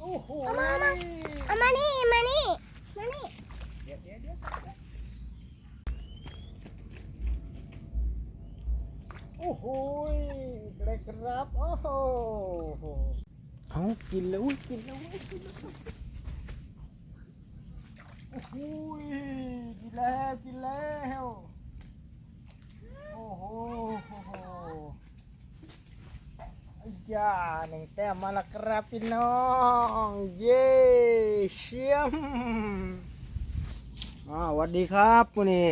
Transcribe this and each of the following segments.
โอ้โหเอามาเอามาเอามานี่มานี่มานี่เดี๋ยวเดี๋ยวเดี๋ยวโอ้โหเลยครับโอ้โหเอากินแล้วอุ๊ยกินแล้วอุ๊ยกินแล้วโอ้โหกินแล้วกินแล้วโอ้โหโอ้โห อ้าหนึ่งแต้มมาและครับพี่น้อง เย้เชี่ยมอ่าสวัสดีครับวันนี้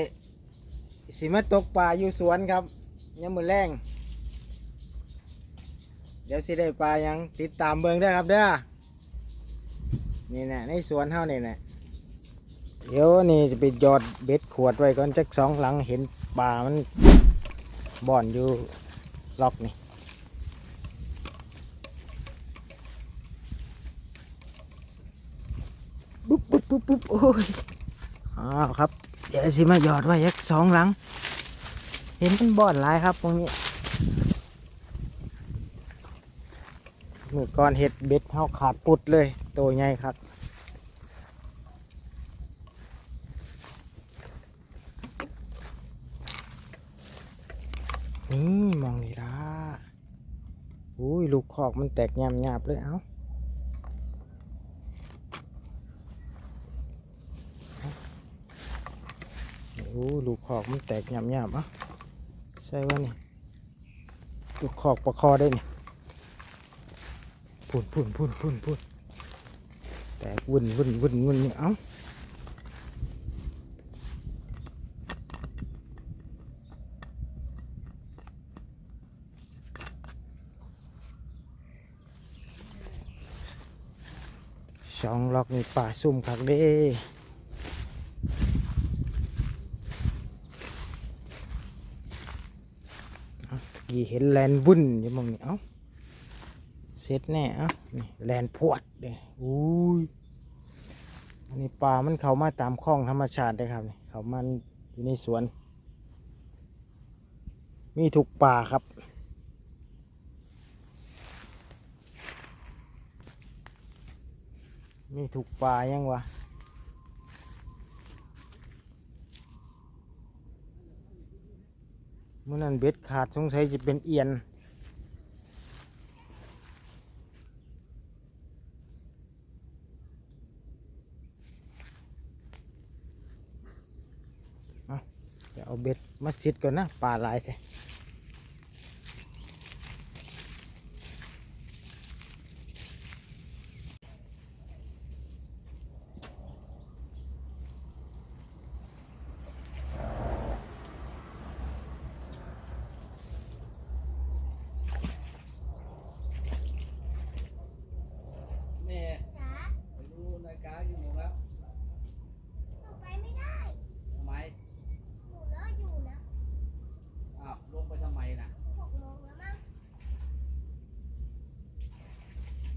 สิมาตกปลาอยู่สวนครับยังมือแรงเดี๋ยวสิได้ปลายังติดตามเบิงได้ครับเด้อนี่น่ในสวนเฮานี่น่เดี๋ยวนี่จะไปหยอดเบ็ดขวดไว้ก่อนจักสองหลังเห็นปลามันบ่อนอยู่ล็อกนี่ ปุ๊บปุ๊บปุ๊บปุ๊บโอ้ยอ้าวครับ เดี๋ยวสิมาหยอดไว้ยักสองหลัง เห็นมันบอดลายครับตรงนี้เมื่อก่อนเห็ดเบ็ดเฮาขาดปุดเลยตัวใหญ่ครับนี่มองนี่ละอุ้ยลูกคอกมันแตกยำยาบเลยเอ้า อ้ลูกขอกมันแตกหยาบๆอะใช่ว่านี่ลูกขอกประคอได้นี่พุ่นพุ่นพุ่นพุ่นพุ่นแตกวุ่นวุ่นวุ่นวุ่นนี่เอ้าสองล็อกนี่ป่าซุ่มคักเด้ กี่เห็นแลนวุ่นอยู่มองนี่เอ้าเสร็จแน่เอ้าแลนพวดเลยอุ้ยอันนี้ปลามันเข้ามาตามคลองธรรมชาติเลยครับนี่เขามันอยู่ในสวน มีทุกปลาครับมีทุกปลายังวะ มื่อนั้นเบ็ดขาดสงสัยจะเป็นเอียนเอาเดี๋ยวเอาเบ็ดมาซิดก่อนนะปลาลายแท้แม่ จ๋า ไปดูนาฬิกาอยู่มั้งครับ หนูไปไม่ได้ ทำไม หนูเลอะอยู่นะ อ้าวลงไปทำไมนะ หกโมงแล้วมั้ง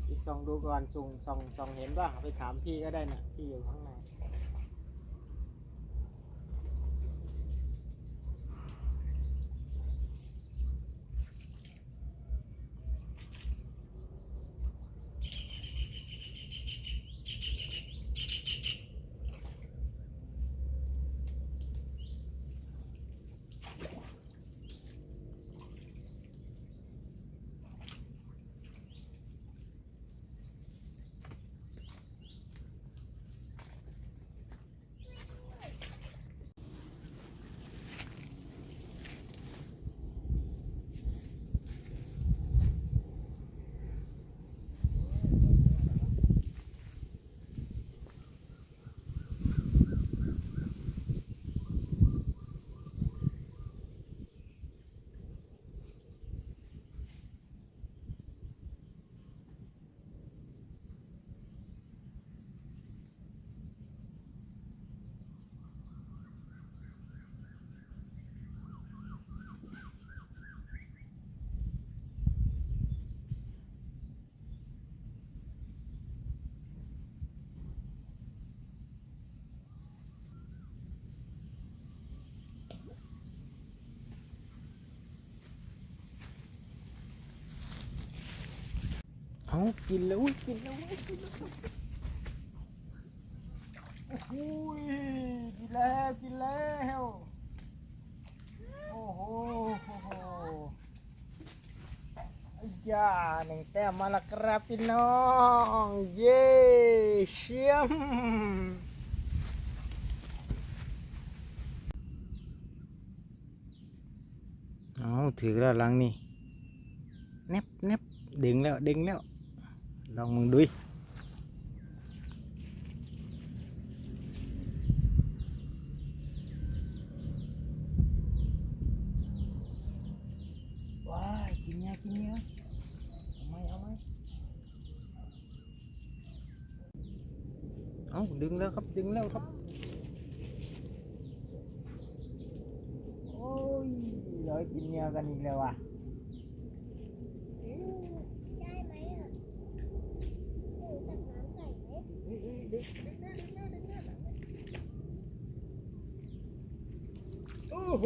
อีก ส่องดูก่อนส่องส่องส่องเห็นบ้างไปถามพี่ก็ได้นะพี่อยู่ข้างใน กินแล้ว กินแล้วกินแล้วโอ้ยกินแล้วกินแล้วโอ้โหโอ้โหอ้าหนึ่งแต้มมาละครับพี่น้อง เย้เชี่ยมเอาถือแล้วลังนี่เน็บเน็บดึงแล้วดึงแล้ว ลองมึงดูดิว้ายกินเนี้ยกินเนี้ยเอาไหมเอาไหมเอาดึงแล้วครับดึงแล้วครับโอ้ยร้อยกินเนี้ยกันอีกแล้วอะ โอ้โห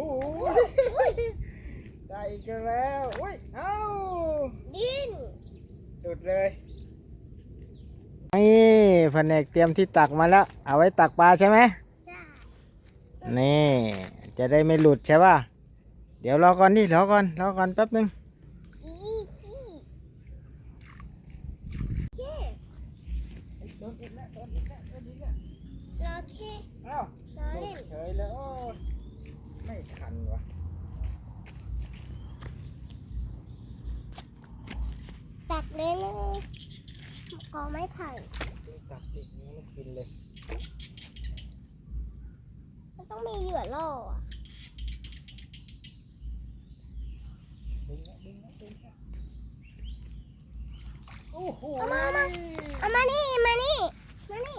ได้อีกแล้วอุ้ยเอ้าดินจุดเลยนี่แผนกเตรียมที่ตักมาแล้ว เอาไว้ตักปลาใช่ไหมจ้านี่ จะได้ไม่หลุดใช่ป่ะเดี๋ยวรอก่อนดิรอก่อนรอก่อนแป๊บนึง อีขี้เช่รอแค่ เอ้าร อเล่น เฉยเลยโอ้ยไม่ทันวะ ตักเลยนะก อไม้ไผ่ตักอีกนี้ไม่กินเลย มันต้องมีเหยื่อล่ออะดึงนะดึงนะดึงนะโอ้โหเอามาเอามาเอามานี่มานี่มานี่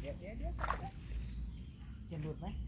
เดี๋ยวเดี๋ยวเดี๋ยวจะหลุดไหมไม่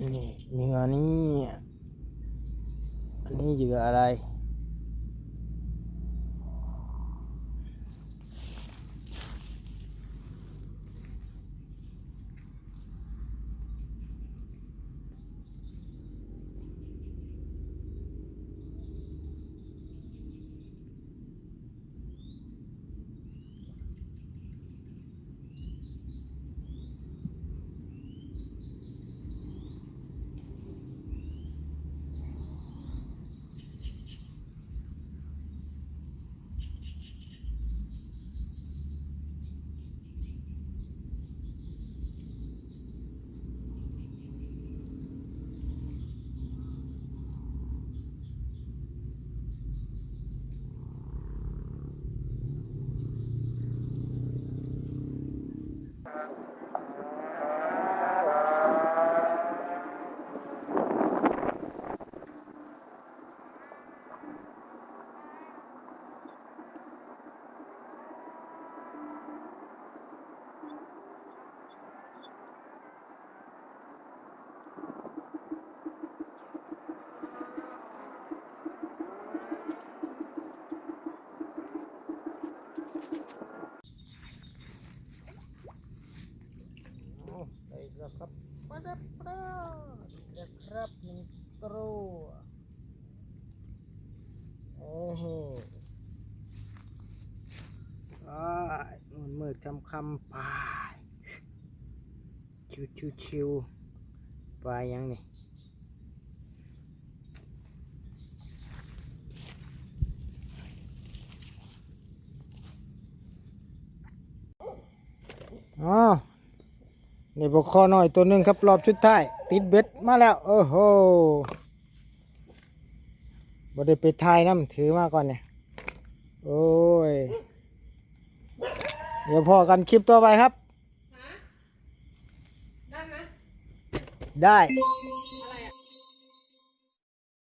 นี่เหยื่อนี้ อันนี้เหยื่ออะไร โแล้วครับปะดับปะเดี๋ยวครับหนึ่งตัวโอ้โหอ้ายมืดมืด คำคำๆไปชิวชิวชิวๆไปยังนี่อ๋อนี่บกคอหน่อยตัวหนึ่งครับรอบชุดท้ายติดเบ็ดมาแล้ว โอ้โหบ่ได้ไปทายน้ำถือมาก่อนเนี่ย โอ้ย เดี๋ยวพอกันคลิปต่อไปครับ ได้ไหมได้โ